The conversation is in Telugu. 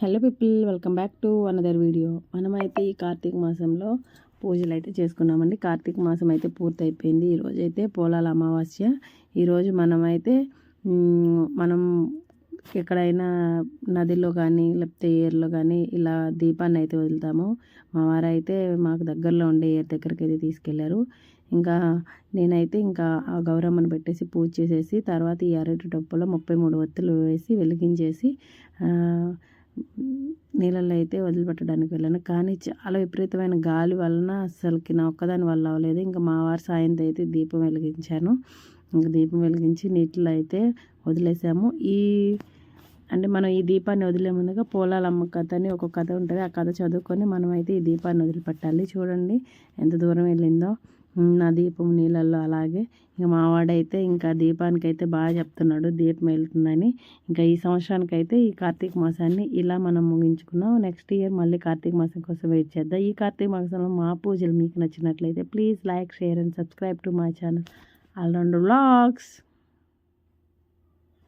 Hello people welcome back to another video మనమైతే ఈ కార్తీక మాసంలో పూజలు అయితే చేసుకున్నామండి. కార్తీక మాసం అయితే పూర్తి అయిపోయింది ఈరోజు అయితే పోలాల అమావాస్య. ఈరోజు మనమైతే మనం ఎక్కడైనా నదిలో కానీ లేకపోతే ఏర్లో కానీ ఇలా దీపాన్ని అయితే వదులుతాము. మా వారైతే మాకు దగ్గరలో ఉండే ఏర్ దగ్గరికి అయితే తీసుకెళ్ళారు. ఇంకా నేనైతే ఇంకా ఆ గౌరమ్మను పెట్టేసి పూజ చేసేసి తర్వాత ఈ అరటి డప్పులో ముప్పై మూడు ఒత్తులు వేసి వెలిగించేసి నీళ్ళల్లో అయితే వదిలిపెట్టడానికి వెళ్ళాను. కానీ చాలా విపరీతమైన గాలి వలన అసలుకి నా ఒక్కదాని వల్ల అవ్వలేదు. ఇంకా మా వారి సాయంతో అయితే దీపం వెలిగించాను. ఇంకా దీపం వెలిగించి నీటిలో అయితే వదిలేసాము. ఈ అంటే మనం ఈ దీపాన్ని వదిలే ముందుగా పోలాలమ్మ కథ అని ఒక కథ ఉంటుంది. ఆ కథ చదువుకొని మనం అయితే ఈ దీపాన్ని వదిలిపెట్టాలి. చూడండి ఎంత దూరం వెళ్ళిందో. నా దీపం నీళ్ళల్లో అలాగే. ఇంకా మావాడైతే ఇంకా దీపానికైతే బాగా చెప్తున్నాడు. దీపం వెళ్తుందని. ఇంకా ఈ సంవత్సరానికి అయితే ఈ కార్తీక మాసాన్ని ఇలా మనం ముగించుకున్నాం. నెక్స్ట్ ఇయర్ మళ్ళీ కార్తీక మాసం కోసం వెయిట్ చేద్దాం. ఈ కార్తీక మాసంలో మా పూజలు మీకు నచ్చినట్లయితే please like share and subscribe to my channel. All rounder blogs.